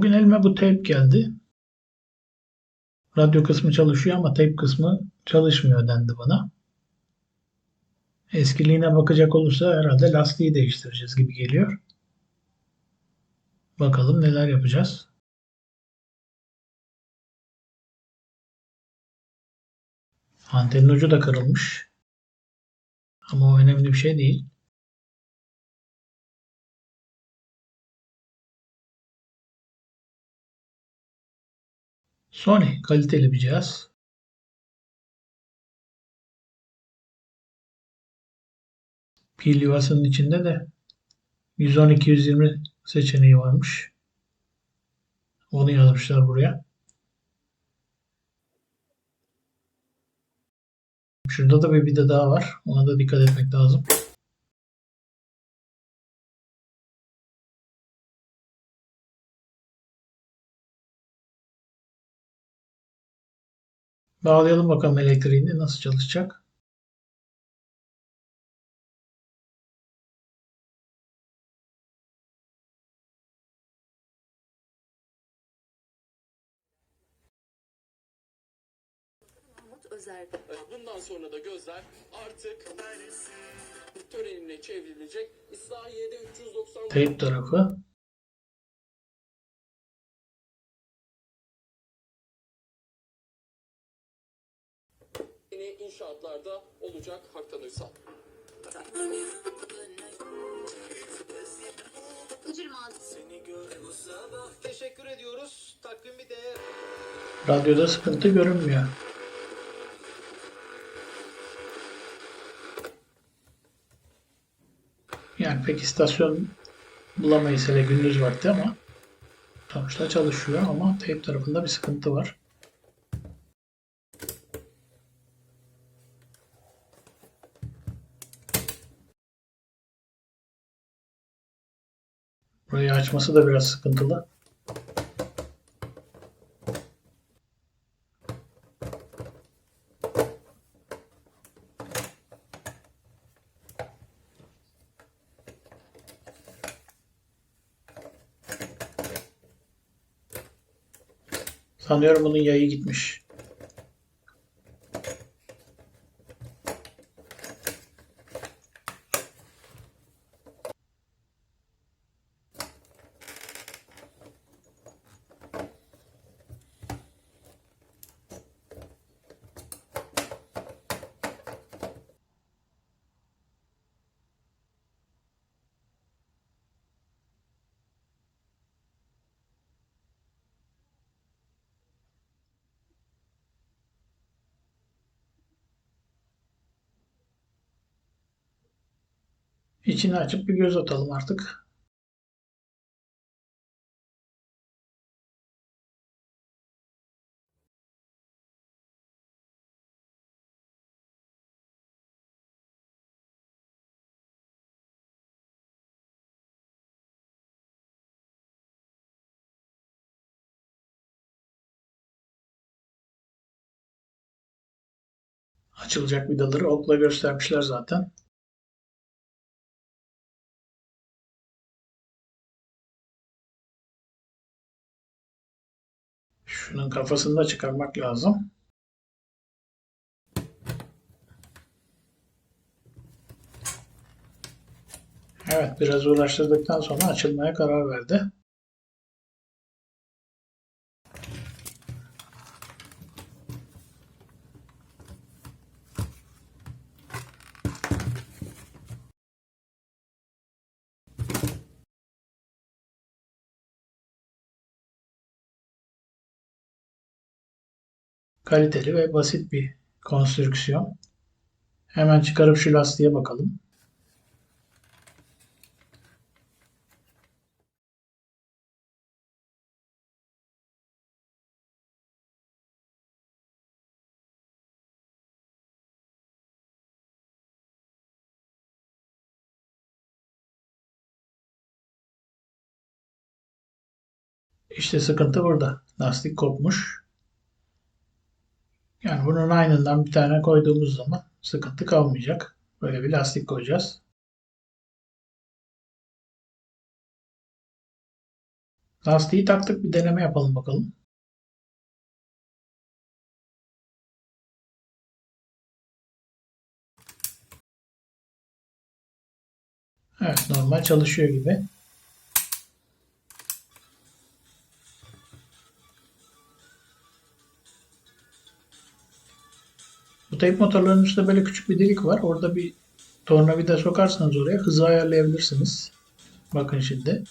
Bugün elime bu teyp geldi. Radyo kısmı çalışıyor ama teyp kısmı çalışmıyor dendi bana. Eskiliğine bakacak olursa herhalde lastiği değiştireceğiz gibi geliyor. Bakalım neler yapacağız. Antenin ucu da kırılmış. Ama o önemli bir şey değil. Sony kaliteli bir cihaz. Pil yuvasının içinde de 112-120 seçeneği varmış. Onu yazmışlar buraya. Şurada da bir vida daha var. Ona da dikkat etmek lazım. Bağlayalım bakalım elektriğini nasıl çalışacak. Bundan sonra da gözler artık törenine çevrilecek. İslahiye'de 390 Teyp tarafı. Yeni inşaatlarda olacak Haktan Uysal. Teşekkür ediyoruz. Takvimi de Radyoda sıkıntı görünmüyor. Yani pek istasyon bulamayız hele gündüz vakti ama sonuçta çalışıyor ama teyp tarafında bir sıkıntı var. Açması da biraz sıkıntılı. Sanıyorum bunun yayı gitmiş. İçini açıp bir göz atalım artık. Açılacak vidaları okla göstermişler zaten. Şunun kafasını da çıkarmak lazım. Evet, biraz uğraştırdıktan sonra açılmaya karar verdi. Kaliteli ve basit bir konstrüksiyon. Hemen çıkarıp şu lastiğe bakalım. İşte sıkıntı burada. Lastik kopmuş. Yani bunun aynından bir tane koyduğumuz zaman sıkıntı kalmayacak. Böyle bir lastik koyacağız. Lastiği taktık bir deneme yapalım bakalım. Evet normal çalışıyor gibi. Teyp motorlarının üstünde böyle küçük bir delik var. Orada bir tornavida sokarsanız oraya hızı ayarlayabilirsiniz. Bakın şimdi.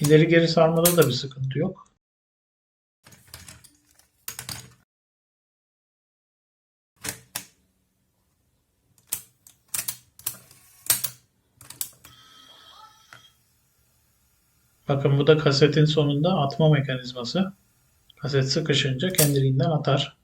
İleri geri sarmada da bir sıkıntı yok. Bakın bu da kasetin sonunda atma mekanizması. Kaset sıkışınca kendiliğinden atar.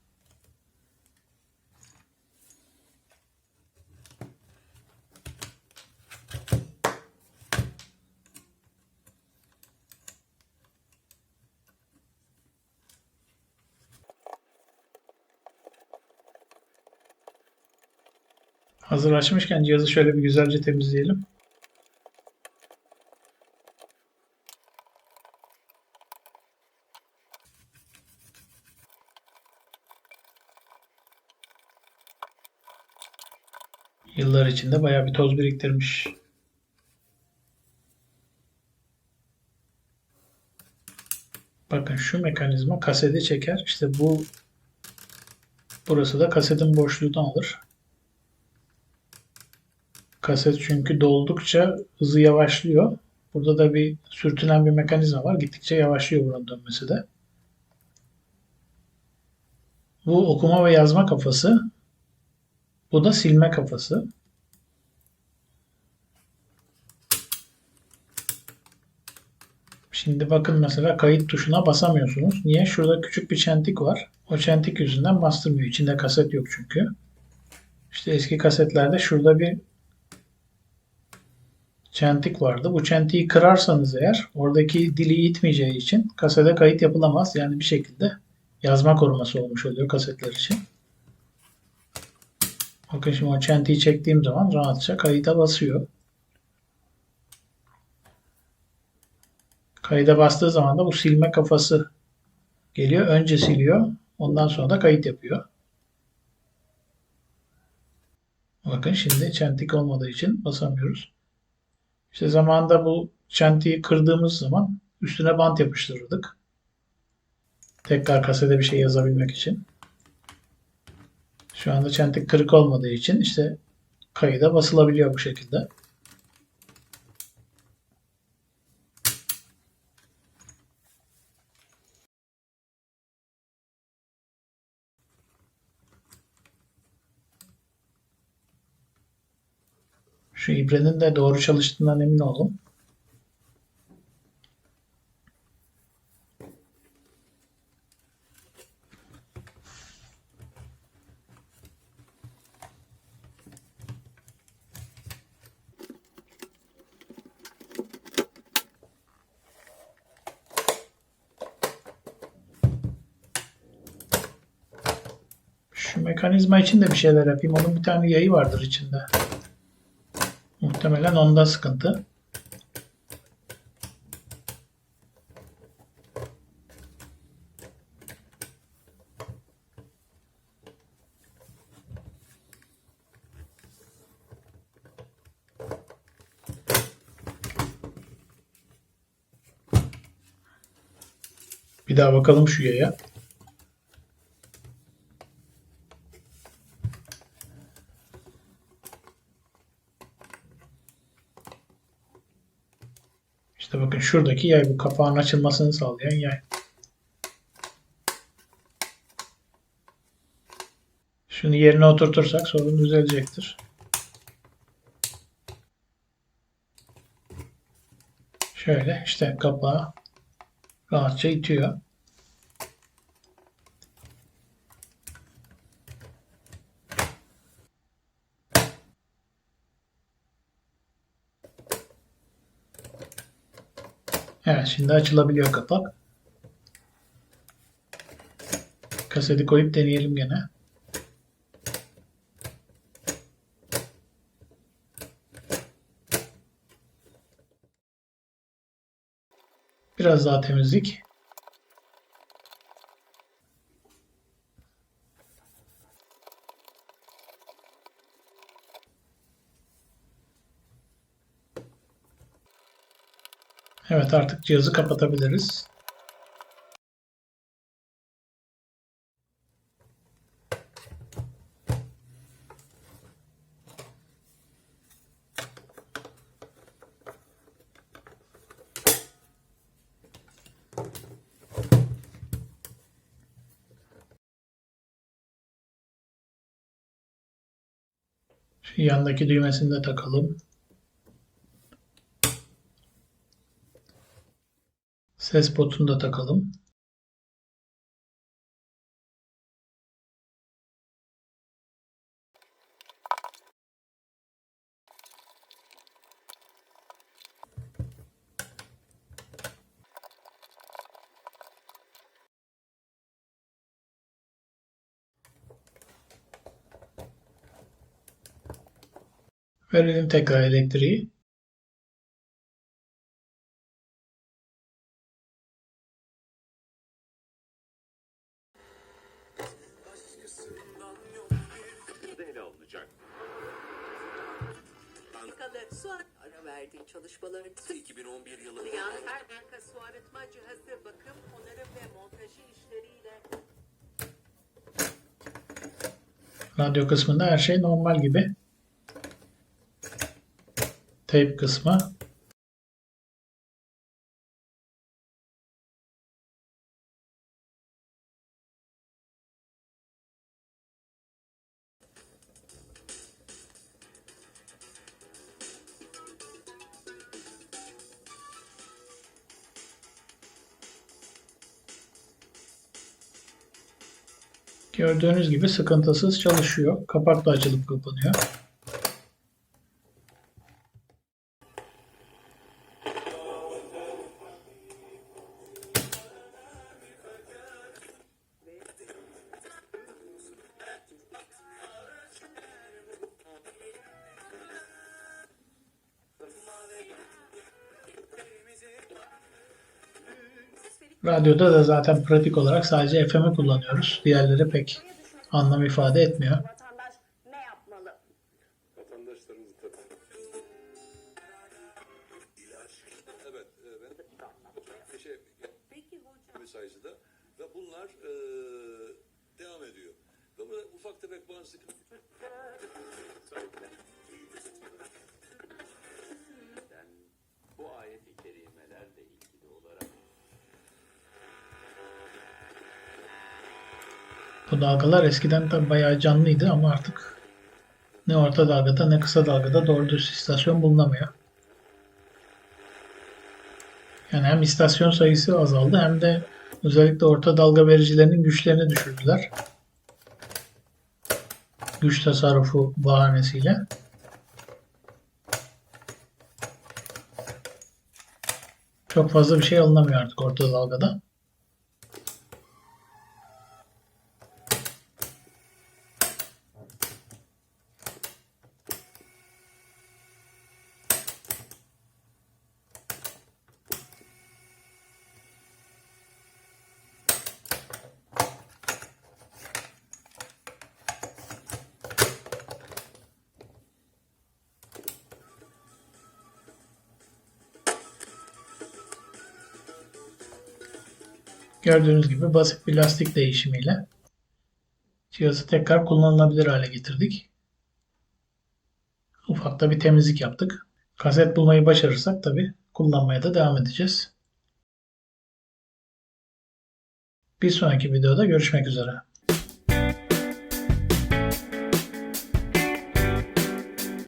Hazır açmışken cihazı şöyle bir güzelce temizleyelim. Yıllar içinde bayağı bir toz biriktirmiş. Bakın şu mekanizma kaseti çeker. İşte bu burası da kasetin boşluğunu alır. Kaset çünkü doldukça hızı yavaşlıyor. Burada da bir sürtünen bir mekanizma var. Gittikçe yavaşlıyor buranın dönmesi de. Bu okuma ve yazma kafası. Bu da silme kafası. Şimdi bakın mesela kayıt tuşuna basamıyorsunuz. Niye? Şurada küçük bir çentik var. O çentik yüzünden bastırmıyor. İçinde kaset yok çünkü. İşte eski kasetlerde şurada bir çentik vardı. Bu çentiği kırarsanız eğer oradaki dili itmeyeceği için kasete kayıt yapılamaz. Yani bir şekilde yazma koruması olmuş oluyor kasetler için. Bakın şimdi o çentiği çektiğim zaman rahatça kayıta basıyor. Kayıda bastığı zaman da bu silme kafası geliyor. Önce siliyor. Ondan sonra da kayıt yapıyor. Bakın şimdi çentik olmadığı için basamıyoruz. İşte zamanında bu çentiği kırdığımız zaman üstüne bant yapıştırırdık. Tekrar kasete bir şey yazabilmek için. Şu anda çentik kırık olmadığı için işte kayıda basılabiliyor bu şekilde. Şu ibrenin de doğru çalıştığından emin oldum. Mekanizma için de bir şeyler yapayım. Onun bir tane yayı vardır içinde. Muhtemelen onda sıkıntı. Bir daha bakalım şu yaya. İşte bakın şuradaki yay bu kapağın açılmasını sağlayan yay. Şunu yerine oturtursak sorun düzelecektir. Şöyle işte kapağı rahatça itiyor. Evet şimdi açılabiliyor kapak. Kaseti koyup deneyelim gene. Biraz daha temizlik. Evet artık cihazı kapatabiliriz. Şu yandaki düğmesini de takalım. Ses botunu da takalım. Verelim tekrar elektriği. Radyo kısmında her şey normal gibi. Tape kısmı. Gördüğünüz gibi sıkıntısız çalışıyor. Kapak da açılıp kapanıyor. Radyoda da zaten pratik olarak sadece FM'i kullanıyoruz. Diğerleri pek anlam ifade etmiyor. Bu dalgalar eskiden tabi bayağı canlıydı ama artık ne orta dalgada ne kısa dalgada doğru düz istasyon bulunamıyor. Yani hem istasyon sayısı azaldı hem de özellikle orta dalga vericilerinin güçlerini düşürdüler. Güç tasarrufu bahanesiyle. Çok fazla bir şey alınamıyor artık orta dalgada. Gördüğünüz gibi basit bir lastik değişimiyle cihazı tekrar kullanılabilir hale getirdik. Ufak da bir temizlik yaptık. Kaset bulmayı başarırsak tabi kullanmaya da devam edeceğiz. Bir sonraki videoda görüşmek üzere.